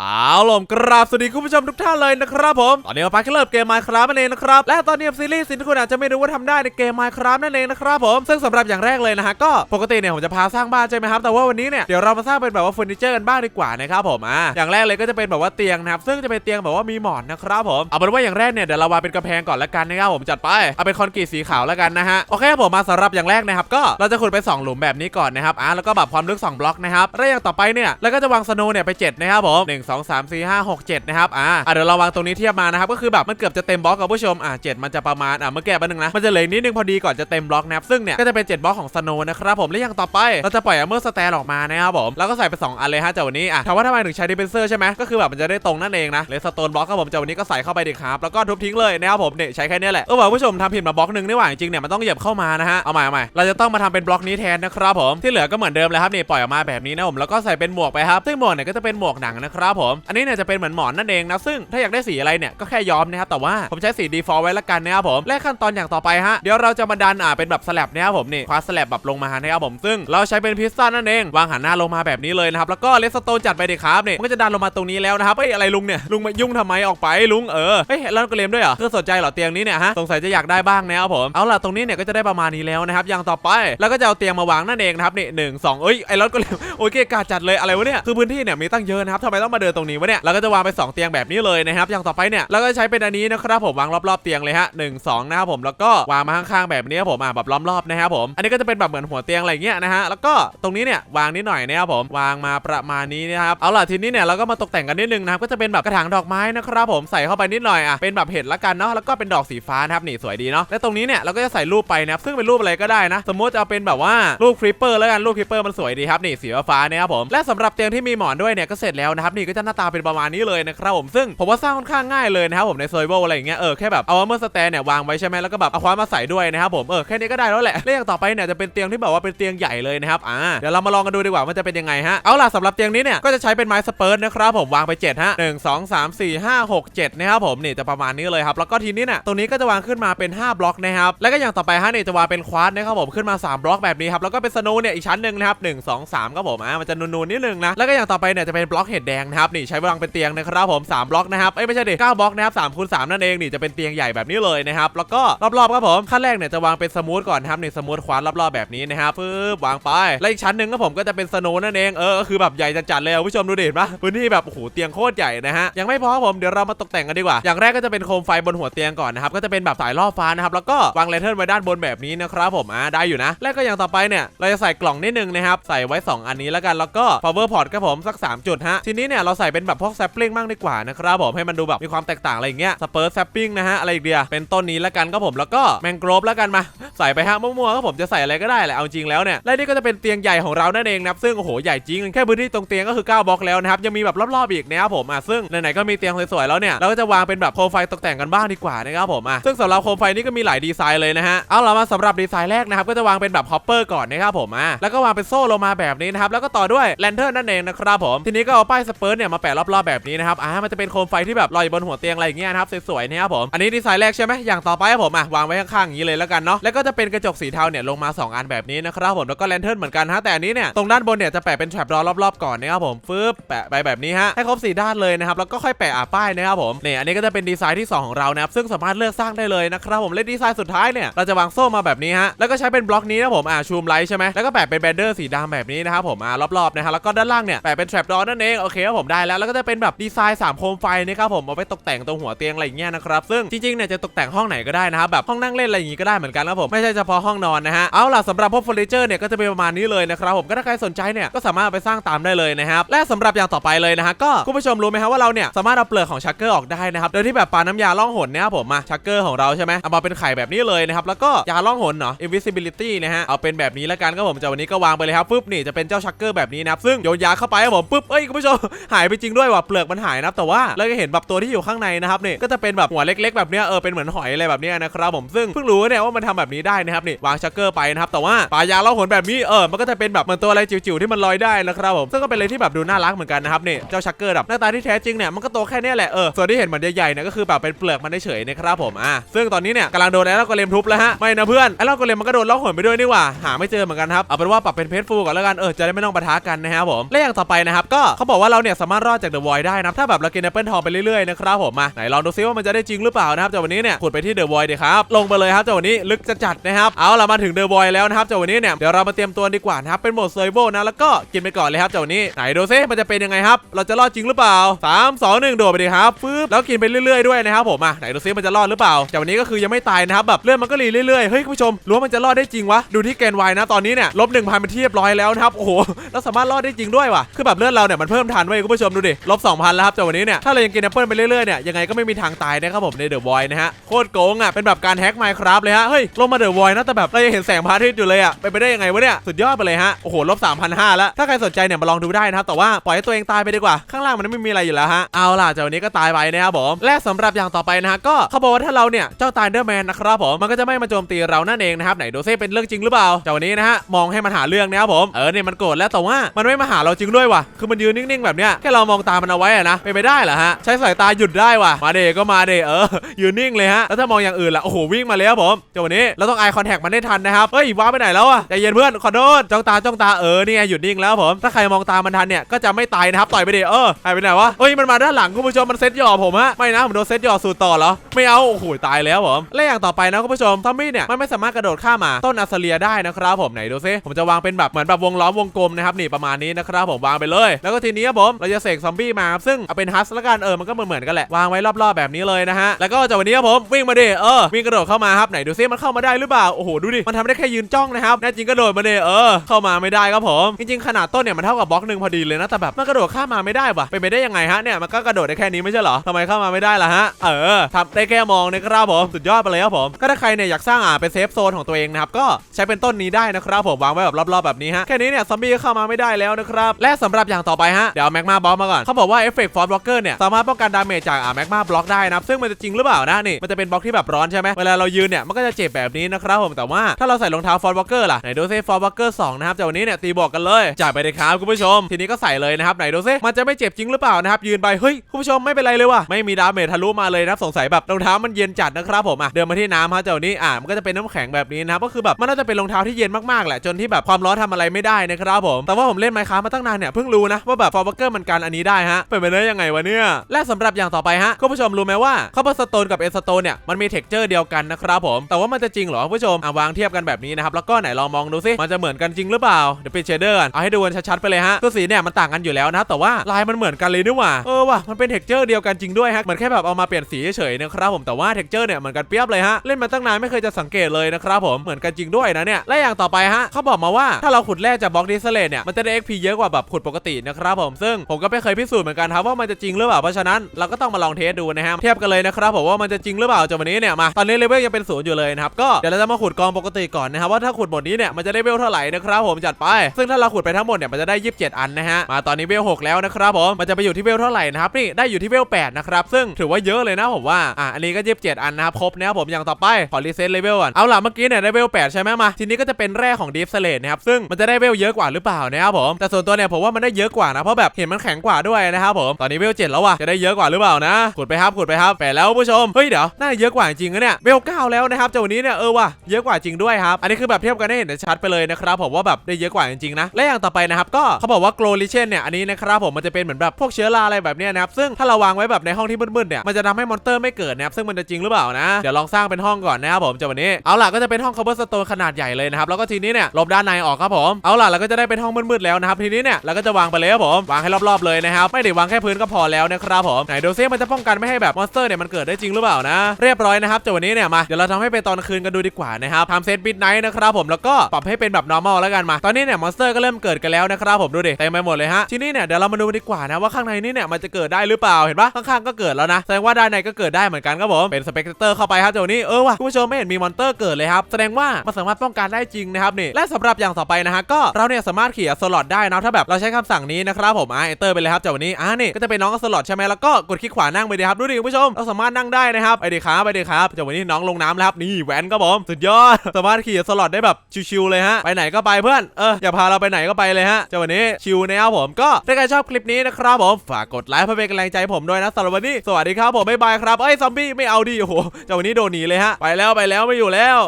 เอาล่ะกราบสวัสดีคุณผู้ชมทุกท่านเลยนะครับผม ตอนนี้เราไปกันเริ่มเกม Minecraft นั่นเองนะครับ และตอนนี้ซีรีส์สิ่งที่คุณอาจจะไม่รู้ว่าทำได้ในเกม Minecraft นั่นเองนะครับผม ซึ่งสำหรับอย่างแรกเลยนะฮะก็ปกติเนี่ยผมจะพาสร้างบ้านใช่ไหมครับ แต่ว่าวันนี้เนี่ยเดี๋ยวเรามาสร้างเป็นแบบว่าเฟอร์นิเจอร์กันบ้างดีกว่านะครับผมอ่าอย่างแรกเลยก็จะเป็นแบบว่าเตียงนะครับซึ่งจะเป็นเตียงแบบว่ามีหมอนนะครับผมเอาเป็นว่าอย่างแรกเนี่ยเดี๋ยวเราวางเป็นกำแพงก่อนละกันนะครับผมจัดไปเอาเป็นคอนกรีตสีขาวละกันนะฮะโอเคผมมาสำหรับอย่างแรกนะครับก็เราจะขุดไปสองหลุมแบบนี้ก่อนนะครับอ่าแล้วก็แบบความลึกสองบล็อกนะครับแล้วอย่างต่อไปเนี่ยเราก็จะวางสโนว์เนี่ยไปเจ็ดนะครับผมหนึ่งสองสามสี่ห้าหกเจ็ดนะครับอ่าเดี๋ยวเราวางตรงนี้เทียบมานะครับก็คือแบบมันเกือบจะเต็มบล็อกกับผู้ชมอะเจ็ดมันจะประมาณอะเมื่อแก้แป๊บนึงนะมันจะเหลือนิดนึงพอดีก่อนจะเต็มบล็อกนะครับซึ่งเนี่ยก็จะเป็นเจ็ดบล็อกของสโนว์นะครับผมและอย่างต่อไปเราจะปล่อยอัมเมอร์สแตนออกมานะครับผมแล้วก็ใส่ไปสองอันเลยฮะจากวันนี้อะถามว่าทำไมถึงใช้ดิเฟนเซอร์ใช่ไหมก็คือแบบมันจะได้ตรงนั่นเองนะเลสโตนบล็อกครับผมจากวันนี้ก็ใส่เข้าไปดิครับแล้วก็ทุบทิ้งเลยนะครับผมเนี่ยใช้แค่นี้แหละเออว่าผู้ชมทำผิดมาบล็อกหนึ่งนี่หว่าจริงเนี่ยมันต้องเหยียบเข้ามานะฮะเอาใหม่เอาใหม่เราจะต้องมาทำเป็นบล็อกนี้แทนนะครับผมที่เหลือก็เหมือนเดิมเลยครับนี่ปล่อยออกมาแบบนี้นะผมแล้วก็ใส่เป็นหมวกไปครับซึ่งหมวกเนี่ยก็จะเป็นหมวกหนังนะครับผม อันนี้เนี่ยจะเป็นเหมือนหมอนนั่นเองนะ ซึ่งถ้าอยากได้สีอะไรเนี่ยก็แค่ย้อมนะครับแต่ว่าผมใช้สี default ไว้ละกันนะครับผม และขั้นตอนอย่างต่อไปฮะ เดี๋ยวเราจะมาดันอ่าเป็นแบบสลับนะครับผมนี่คว้าสลับแบบลงมานะครับผม ซึ่งเราใช้เป็นพิซซ่านั่นเอง วางหันหน้าลงมาแบบนี้เลยนะครับแล้วก็เลสโตนจัดไปดิครับนี่มันก็จะดันลงมาตรงนี้แล้วนะครับเฮ้ยอะไรลุงเนี่ยลุงมายุ่งทำไมออกไปลุงเออเฮ้ยแล้วก็เลมด้วยเหรอคือสนใจเหรอเตียงนี้เนี่ยฮะสงสัยจะอยากได้บ้างนะครับผมเอาล่ะตรงนี้เนี่ยก็จะได้ประมาณนี้แล้วนะครับอย่างต่อไปแล้วก็จะเอาเตียงมาวางนั่นเองนะครับนี่หนึ่งสองเอ้ยไอ้รถก็เลมโอเคกาจัดเลยอะไรวะเนี่ยคือพื้นที่เนี่ยมีตั้งเยอะนะครับทำไมต้องมาเดินตรงนี้วะเนี่ยแล้วก็จะวางไปสองเตียงแบบนี้เลยนะครับอย่างต่อไปเนี่ยแล้วก็ใช้เป็นอันนี้นะครับผมวางรอบๆเตียงเลยฮะหนึ่งสองนะครับผมแล้วก็วางมาข้างๆแบบนี้ครับผมอะแบบล้อมรอบนะครับผมอันนี้ก็จะเป็นแบบเหมือนหัวเตียงอะไรเงี้ยนะฮะแล้วก็ตรงนี้เนี่ยวางนิดหน่อยนะครับผมวางมาประมาณนี้นะครับเอาล่ะทีนี้เนี่ยเราก็มาตกแต่งกันนิดนึงนะครับก็จะเป็นแบบกระถางดอกไม้นะครับผมใส่เข้าไปนิดหน่อยอะเป็นแบบเห็ดละกันเนาะแล้วก็เป็นดอกสีฟ้านะครับนี่สวยดีเนาะและตรงนี้เนี่ยเราก็จะใส่รูปไปนะครับซึ่งเป็นรูปอะไรก็ได้นะ สมมติจะเอาเป็นแบบว่ารูปคริปเปอร์แล้วกันรูปคริปเปอร์มันสวยดีครับนี่สีฟ้านะครับผมและสำหรับเตียงที่มีหมอนด้วยเนี่ยก็เสร็จแล้วนะครับนี่ก็จะหน้าตาเป็นประมาณนี้เลยนะครับผมซึ่งผมว่าสร้างค่อนข้างง่ายเลยนะครับผมในโซยโบอะไรอย่างเงี้ยเออแค่แบบเอาเมอร์สแตนเนี่ยวางไว้ใช่ไหมแล้วก็แบบเอาความาใส่ด้วยนะครับผมเออแค่นี้ก็ได้แล้วแหละและอย่างต่อไปเนี่ยจะเป็นเตียงที่แบบว่าเป็นเตียงใหญ่เลยนะครับอ่าเดี๋ยวเรามาลองกันดูดีกว่ามันจะเป็นยังไงฮะเอาล่ะสำหรับเตียงนี้เนี่ยก็จะใช้เป็นไม้สเปิร์ตนะครับผมวางไป7ฮะหนึ่งสองสามสี่ห้าหกเจ็ดนะครับผมนี่จะประมาณนี้เลยครับแล้วก็ทีนี้เนี่ยตรงนี้ก็จะวางขึ้นมาเป็น 5 บล็อกนะครับแล้วก็อย่างต่อไปฮะนี่จะวางเป็นควาร์ตนะครับผมขึ้นมา 3 บล็อกแบบนี้ครับแล้วก็เป็นสโนว์เนี่ยอีกชั้นหนึ่งนะครับหนึ่งสองสามครับผมอ่ามันจะนูนๆนิดนึงนะแล้วก็อย่างต่อไปเนี่ยจะเป็นบล็อกเห็ดแดงนะครับนี่ใช้วางเป็นเตียงนะครับผมสามบล็อกนะครับเอ้ยไม่ใช่ดิเก้าบล็อกนะครับสามคูณสามนั่นเองนี่จะเป็นเตียงใหญ่แบบนี้เลยนะครับแล้วก็รอบๆครับผมขั้นแรกเนี่ยจะวางเป็นสมูทก่อนนะครับนี่สมูทควาร์ตรอบๆแบบนี้นะครับปึ๊บวางไปแล้วอีกชั้นหนึ่งครับผมก็จะเป็นสโนว์นั่นเองเออก็คือแบบใหญ่จัดๆเลยผู้ชมดูดิเห็นปะพื้นที่แบบโอ้โหเตียงโคตรใหญ่นะฮะยังไม่พอครับผมเดี๋ยวเรามาตกแต่งกันดีกว่า อย่างแรกก็จะเป็นโคมไฟบนหัวเตียงก่อนนะครับก็จะเป็นแบบสายล่อฟ้านะครับแล้วก็วางแลนเทิร์นไว้ด้านบนแบบนี้นะครับผมอ่าได้อยู่นะ แล้วก็อย่างต่อไปเนี่ยเราจะใส่กล่องนิดนึงนะครับใส่ไว้ 2 อันนี้แล้วกันแล้วก็ power port ครับผมสัก 3 จุดฮะทีนี้เนี่ยเราใส่เป็นแบบพวก sapling บ้างดีกว่านะครับผมให้มันดูแบบมีความแตกต่างอะไรอย่างเงี้ยสเปิร์ sapling นะฮะอะไรอีกเดียเป็นต้นนี้แล้วกันก็ผมแล้วก็แมงโกรบแล้วกันมาใส่ไปฮะมั่วๆก็ผมจะใส่อะไรก็ได้แหละเอาจริงแล้วเนี่ยและนี่ก็จะเป็นเตียงใหญ่ของเรานั่นเองนับซึ่งโอ้โหใหญ่จริงแค่พื้นที่ตรงเตียงก็คือ9บล็อกแล้วนะครับยังมีแบบรอบๆอีกนะครับผมอะซึ่งไหนๆก็มีเตียงสวยๆแล้วเนี่ยเราก็จะวางเป็นแบบโคมไฟตกแต่งกันบ้างดีกว่านะครับผมอะซึ่งสำหรับโคมไฟนี่ก็มีหลายดีไซน์เลยนะฮะเอาเรามาสำหรับดีไซน์แรกนะครับก็จะวางเป็นแบบฮอปเปอร์ก่อนนะครับผมอะแล้วก็วางเป็นโซ่ลงมาแบบนี้นะครับแล้วก็ต่อด้วยแลนเทิร์นนั่นเองนะครับผมทีนี้ก็เอาป้ายสเปิร์เนี่ยมาแปะรอบๆแบบนี้นะครับอะมันจะเป็นโคมไฟที่แบบลอยอยู่บนหัวเตียงอะไรอย่างเงี้ยนะครับสวยๆนะครับผมอันนี้ดีไซน์แรกใช่ไหมอย่างต่อไปครับผมอะวางไว้ข้างๆอย่างนี้เลยแล้วกันเนาะแล้วก็จะเป็นกระจกสีเทาเนี่ยลงมาสองอันแบบนี้นะครับผมแล้วก็แลนเทิร์นเหมือนกันฮะแต่อันนี้เนี่ยตรงด้านบนเนี่ยจะแปะเป็นแทรปรอรอบๆก่อนนะครับผมฟึบแปะไปแบบนี้ฮะให้ครบสีด้านเลยนะครับแล้วก็ค่อยแปะอะป้ายนะครับผมเนี่ยอันนี้ก็จะเป็นดีไซน์ที่ 2 ของเรานะครับซึ่งสามารถเลือกสร้างได้เลยนะครับผมและดีไซน์สุดท้ายเนี่ยเราจะวางโซ่มาแบบนี้ฮะแล้วก็ใช้เป็นบล็อกนี้นะผมอะชูมไลท์ใช่ไหมแล้วก็แปะเป็นแบนเดอร์สีดำแบบนี้นะครับผมอะรอบๆนะฮะแล้วก็ด้านล่างเนี่ยแปะเป็นแทรปรอนั่นเองโอเคครับผมได้แล้วแล้วก็จะเป็นแบบดีไซน์สามโคมไฟนะครับผมเอาไปตกแต่งตรงหัวเตียงอะไรอย่างเงี้ยนะครับซึ่งจริงๆเนี่ยจะตกแต่งห้องไหนก็ได้นะครับแบบห้องนั่งเล่นอะไรอย่างงี้ก็ได้เหมือนกันครับผมไม่ใช่เฉพาะห้องนอนนะฮะเอาล่ะสำหรับพวกเฟอร์นิเจอร์เนี่ยก็จะเป็นประมาณนี้เลยนะครับผมก็ถ้าใครสนใจเนี่ยก็สามารถไปสร้างตามได้เลยนะครับและสำหรับอย่างต่อไปเลยนะฮะก็คุณผู้ชมรู้ไหมฮะว่าเราเนี่ยสามารถเอาเปลือกของชักเกอร์ออกได้นะครับโดยที่แบบปาน้ำยาล่องหนเนี่ยครับผมมาชักเกอร์ของเราใช่ไหมเอามาเป็นไข่แบบนี้เลยนะครับแล้วก็ยาล่องหนเนาะ invisibility นะฮะเอาเป็นแบบนี้แล้วกันก็ผมจะวันนี้ก็วางไปเลยครับปุ๊บนี่จะเป็นเจ้าชักเกอร์แบบนี้นะครับซึ่งโยนยาเข้าไปครับผมปุ๊บเอ้ยคุณผู้ชมหายไปจริงด้วยว่ะเปลือกมันหายนะแต่ว่าเราก็เห็นแบบตัวที่อยู่ข้างในนะครับนี่ก็จะเป็นแบบหัวเล็ก ๆ แบบเนี้ยเออเป็นเหมือนหอยอะไรแบบเนี้ยนะครับผมซึ่งเพิ่งรู้เนี่ยว่ามันทำแบบนี้ได้นะครับนี่วางชักเกอร์ไปนะครับแต่ว่าปลายางล่องหนแบบนี้เออมันก็จะเป็นแบบเหมือนตัวอะไรจิ๋วๆที่มันลอยได้นะครับผมซึ่งก็เป็นอะไรที่แบบดูน่ารักเหมือนกันนะครับนี่เจ้าชักเกอร์แบบหน้าตาที่แท้จริงเนี่ยมันก็โตแค่เนี้ยแหละเออส่วนที่เห็นเหมือนใหญ่ๆเนี่ยก็คือแบบเป็นเปลือกมันเฉยๆนะครับผมอะซึ่งตอนนี้เนี่ยกำลังโดนไอ้เล่ากระเลมทุบแล้วฮะไม่นะเพื่อนไอ้เล่ากระเลมมันก็โดนล่องหนไปด้วยนี่หว่าหาไม่เจอเหมือนกันครับเอาเป็นว่าปรับเป็นเพชรฟูก่อนแล้วกันเออจะได้ไม่ต้องปะทะกันนะครับผมและอย่างต่อไปนะครับก็เขาบอกว่าเราเนี่ยสามารถรอดจากเดอะวอยได้นะถ้าแบบเรากินแอปเปิลทองไปเรื่อยๆนะครับผมมาไหนลองดูซิว่ามันจะได้จริงหรือเปล่านะครับจากวันนี้เนี่ยขุดไปที่เดอะวอยดีครับลงไปเลยครับจากวันนี้ลึกจะจัดนะครับเอาละมาถึงเดอะวอยแล้วนะครับจากวันนี้เนี่ยเดี๋ยวเรามาเตรียมตัวดีกว่านะครับเป็นโหมดเซอร์โวนะแล้วก็กินไปก่อนเลยครับจากวันนี้ไหนดูซิมันจะเป็นยังไงครับเราจะรอดจริงหรือเปล่าสามสองหนึ่งโดดไปดีครับฟึบแล้วกินไปเรื่อยๆด้วยนะครับผมอะไหนดูซิมันจะรอดหรือเปล่าจากวันนี้ก็คือยังไม่ตายนะครับแบบเลือดมันก็รีเรื่อยๆเฮ้ยคุณผู้ชมรู้ว่ามันจะรอดได้จริงวะดูที่แกนวายนะตอนนี้เนี่ยลบหนึ่งพันเป็นที่เรียบร้อยแล้วนะครับโอ้โหเราสามารถรอดได้จริงด้วยว่ะคือแบบเลือดเราเนี่ยมันเพิ่มทันไว้คุณผู้ชมดูดิลบ2,000แล้วครับจากวันนี้เนี่ยถ้าเรายังกินแอปเปิลไปเรื่อยๆเนี่ยยังไงก็ไม่มีทางตายนะครับผมในเดอะวอยนะฮะโคตรโกงอะเป็นแบบการแฮ็กไมค์ครับเลยฮะเฮ้ยลงมาเดอะวอยนะแต่แบบเรายังเห็นแสงพระอาทิตย์อยู่เลยอะไปไปได้ยังไงวะเนี่ยสุดยอดไปเลยฮะโอ้โหลบ3,500แล้วถ้าใครสนใจเนี่ยมาลองดูได้นะครับแต่ว่าปล่อยให้ตัวเองตายไปดีกว่าข้างล่างมันไม่มีอะไรอยู่แล้วฮะเอาล่ะจากวันนี้ก็ตายไปนะครับผมและสำหรับอย่างต่อไปนะฮะก็เขาบอกว่าถ้าเราเนี่ยเจ้าตายเดอร์แมนนะครับผมมันก็จะไม่มาโจมตีเรานั่นเองนะครับไหนดูซิเป็นเรื่องจริงหรือเปล่าจากวันนี้นะฮะมองให้มันหาเรื่องนะครับผมเออเนี่ยมันโกรธแล้วแต่ว่ามันไม่มาหาเราจริงด้วยว่ะคือมันยืนนิ่งๆแบบเนี้ยแค่เรามองตามันเอาไว้อะนะเป็นไปได้เหรอฮะใช้สายตาหยุดได้ว่ะมาเดก็มาเดเออยืนนิ่งเลยฮะแล้วถ้ามองอย่างอื่นล่ะโอ้โหวิ่งมาแล้วผมจากวันนี้เราต้องไอคอนแทคมันได้ทันนะครับเฮ้ยว้าไปไหนแล้วอะใจเย็นเพื่อนขอโทษจ้องตาจ้องตาเออนี่ไงหยุดนิ่งแล้วผมถ้าใครมองตามันทันเนี่ยก็จะไม่ตายนะครับต่อยไปเดเออหายไปไหนวะเฮ้ยมันมาด้านหลังคุณผู้ชมมันเซตหย่อผมฮะไม่นะผมโดนเซตหย่อสูตรต่อเหรอไม่เอาโอ้โหตายแล้วผมและอย่างต่อไปนะคุณผู้ชมทอมมี่เนี่ยมันไม่สามารถกระโดดข้ามมาต้นอาซาเลียได้นะครับผมไหนดูซิผมจะวางเป็นแบบเหมือนแบบวงล้อมวงกลมนะครับนี่ประมาณนี้นะครับผมวางไปเลย แล้วก็ทีนี้ครับผมเราจะเสกซอมบี้มาครับซึ่งเอาเป็นฮัสละกันเออมันก็เหมือนเหมือนกันแหละวางไว้รอบๆแบบนี้เลยนะฮะแล้วก็จากวันนี้ครับผมวิ่งมาเดเออวิ่งกระโดดเข้ามาครับไหนดูซิมันเข้ามาได้หรือเปล่าโอ้โหดูดิมันทำได้แค่ยืนจ้องนะครับแน่จริงกระโดดมาเดเออ เข้ามาไม่ได้ครับผมจริงๆขนาดต้นเนี่ยมันเท่ากับบล็อกหนึ่งพอดีเลยนะแต่แบบมันกระโดดข้ามมาไม่ได้ว่ะเป็นไปได้ยังไงฮะเนี่ยมันก็กระโดดได้แค่นี้ไม่ใช่เหรอทำไมเข้ามาไม่ได้ล่ะฮะเออทำได้แค่มองนะครับผมสุดยอดไปเลยครับผมก็ถ้าใครเนี่ยอยากสร้างอ่าเป็นเซฟโซนของตัวเองนะครับก็ใช้เป็นต้นนี้ได้นะครับผมวางไว้แบบรอบๆแบบนี้ฮะแค่นี้เนี่ยซอมบี้ก็เข้ามาไม่ได้แล้วนะครับและสำหรับอย่างต่อไปฮะเดี๋ยวแม็กมาบล็อกมาก่อนเขาบอกว่าเอฟเฟกต์ฟอร์บล็อกเกอร์เนี่ยสามารถป้องกันดาเมจจากอ่าแมกมาบล็อกได้นะซึ่งมันจะจริงหรือเปล่านะนี่มันจะเป็นบล็อกที่แบบร้อนใช่ไหมเวลาเรายืนเนี่ยมันก็จะเจ็บแบบนี้นะครับผมแต่ว่าถ้าเราใส่รองเท้าฟอร์บล็อกเกอร์ล่ะไหนดูซิฟอร์บล็อกเกอร์สองนะครับจากวันนี้เนี่ยตีบอกกันเลยจ่ายไปเลยครับคุณผู้ชม ทีนี้ก็ใส่เลยนะครับไหนดูซิมันจะไม่เจ็บจริงหรือเปล่านะครับยืนไปเฮ้ยคุณผู้ชมไม่เป็นไรเลยว่ะไม่มีดาเมจทะลุมาเลยนะสงสัยแบบรองเท้ามันเย็นจัดนะครับผมอะเดินมาที่น้ำฮะเจ้านี้อะมันก็จะเป็นน้ำแข็งแบบนี้นะครับก็คือแบบมันน่าจะเป็นรองเท้าที่เย็นมากๆแหละจนที่แบบความร้อนทำอะไรไม่ได้นะครับผมแต่ว่าผมเล่นไมค้ามาตั้งนานเนี่ยเพิ่งรู้นะว่าแบบฟอร์บล็อกเกอร์มันกันอันนี้ได้ฮะเป็นไปได้ยังไงวะเนี่ยและสำหรับอย่างต่อไปฮะคุณผู้ชมรู้ไหมว่าคอปเปอร์สโตนกับเอสโตนเนี่ยมันมีเท็กเจอร์เดียวกันนะครับผมแต่ว่ามันจะจริงเหรอคุณผู้ชมอะวางเทียบกันแบบนี้นะครับแล้วก็ไหนลองมองดูซิมันจะเหมือนกันจริงหรือเปล่าเดี๋ยวปิดเชเดอร์เอาให้ดูกันชัดๆไปเลยฮะคือสีเนี่ยมันต่างกันอยู่แล้วนะ แต่ว่าลายมันเหมือนกันเลยนี่หว่าเออว่ะมันเป็นเท็กเจอร์เดียวกันจริงด้วยฮะเหมือนแค่แบบเอามาเปลี่ยนสีเฉยๆนะครับผมแต่ว่าเท็กเจอร์เนี่ยเหมือนกันเปียบเลยฮะเล่นมาตั้งนานไม่เคยจะสังเกตเลยนะครับผมเหมือนกันจริงด้วยนะเนี่ยและอย่างต่อไปฮะเขาบอกมาว่าถ้าเราขุดแร่จากบล็อกดิสเลตเนี่ยมันจะได้ XP เยอะกว่าแบบขุดปกตินะครับผมซึ่งผมก็ไม่เคยพิสูจน์เหมือนกันครับว่ามันจะจริงหรือเปล่า เพราะฉะนั้นเราก็ต้องมาลองเทสดูนะฮะเทียบกันเลยนะครับผมว่ามันจะจริงหรือเปล่าจากวันนี้เนี่ยมาตอนนี้เลเวลยังเป็นศูนย์อยู่เลยนะครับก็เดี๋ยวเราจะมาขุดกองปกติก่อนนะครับว่าถ้าขุดหมดนี้เนี่ยมันจะได้เวลเท่าไหร่นะครับผมจัดไป ซึ่งถ้าเราขุดไปทั้งหมดเนี่ยมันจะได้ 27 อันนะฮะมาตอนนี้เวล6แล้วนะครับผมมันจะไปอยู่ที่เวลเท่าไหร่นะครับนี่ได้อยู่ที่เวล8นะครับซึ่งถือว่าเยอะเลยนะผมว่าอะอันนี้ก็ 27 อันนะครับครบนะครับผมอย่างต่อไปขอรีเซ็ตเลเวลก่อนเอาล่ะเมื่อกี้เนี่ยได้เวล8ใช่ไหมมาทีนี้ก็จะเป็นแร่ของดีฟสเลตนะครับซึ่งมันจะได้เวลเยอะกว่าหรือเปล่านะครับผมแต่ส่วนตัวเนี่ยผมว่ามันได้เยอะกว่านะเพราะแบบเห็นมันแข็งกว่าด้วยนะครับผม ตอนนี้เลเวล7แล้วว่ะ จะได้เยอะกว่าหรือเปล่านะ ขุดไปครับ ขุดไปครับแปดแล้วผู้ชม เฮ้ยเดี๋ยว น่าจะเยอะกว่าจริงนะเนี่ยเลเวล9แล้วนะครับจากวันนี้เนี่ย เออว่ะ เยอะกว่าจริงด้วยครับ อันนี้คือแบบเทียบกันให้เห็นชัดไปเลยนะครับผมว่าแบบได้เยอะกว่าจริงๆนะ และอย่างต่อไปนะครับก็เขาบอกว่าโกลลิเชนเนี่ย อันนี้นะครับผมมันจะเป็นเหมือนแบบพวกเชื้อราอะไรแบบเนี้ยนะครับ ซึ่งถ้าเราวางไว้แบบในห้องที่มืดๆเนี่ย มันจะทำให้มอนเตอร์ไม่เกิดนะครับ ซึ่งมันจะจริงหรือเปล่านะ เดี๋ยวลองสร้างเป็นห้องก่อนนะครับผมจากวันนี้ เอาล่ะก็จะเป็นห้องคอ v เ r อร์สโตนขนาดใหญ่เลยนะครับ แล้วก็ทีนี้เนี่ยลบด้านในออกครับผม เอาล่ะเราก็จะได้เป็นห้องมืดๆแล้วนะครับ ทีนี้เนี่ยเราก็จะวางไปเลยครับผม วางให้รอบๆเลยนะครับไม่ได้วางแค่พื้นก็พอแล้วนะครับผมไหนดูซิมันจะป้องกันไม่ให้แบบมอนสเตอร์เนี่ยมันเกิดได้จริงหรือเปล่านะ เรียบร้อยนะครับจากวันนี้เนี่ยมาเดี๋ยวเราทำให้เป็นตอนคืนกันดูดีกว่านะครับทำเซตบิดไนท์นะครับผมแล้วก็ปรับให้เป็นแบบ normal แล้วกันมา ตอนนี้เนี่ยมอนสเตอร์ก็เริ่มเกิดกันแล้วนะครับผมดูดิเต็มไปหมดเลยฮะทีนี้เนี่ยเดี๋ยวเรามาดูดีกว่านะว่าข้างในนี่เนี่ยมันจะเกิดได้หรือเปล่าเห็นปะข้างๆก็เกิดแล้วนะแสดงว่าด้านในก็เกิดได้เหมือนกันครับผมเป็นสเปกเตอร์เข้าไปครับจากวันนี้เออว่ะคุณผู้ชมไม่เห็นมีมอนเตอร์เกิดเลยครับแสดงว่ามันสามารถป้องกันได้จริงนะครับนี่และสำหรับอย่างต่อไปนะฮะก็เราเนี่ยสามารถขี่สล็อตได้นะถ้าแบบเราใช้คำสั่งนี้นะครับผมอ่าเอเตอร์ไปเลยครับจากวันนี้อ่านี่ก็จะเป็นน้องสล็อตใช่ไหมแล้วก็กดคลิกขวานั่งไปดีครับดูดิคุณผู้ชมเราสามารถนั่งได้นะครับไปดีครับไปดีครับจากวันนี้น้องลงน้ำแล้วครับนี่แหวนครับผมสุดยอด สามารถขี่สล็อตได้แบบชิวๆเลยฮะไปไหนก็ไปเพื่อนเอออย่าพาเราไปไหนก็ไปเลยฮะเจ้าวันนี้ชิวนะครับผมก็ถ้าใครชอบคลิปนี้นะครับผมฝากกดไลค์เพื่อเป็นกำลังใจผมด้วยนะสำหรับวันนี้สวัสดีครับผมบ๊ายบายครับเอ้ยซอมบี้ไม่เอาดิโอ้โหเจ้าวันนี้โดนหนีเลยฮะไปแล้วไปแล้วไม่อยู่แล้ว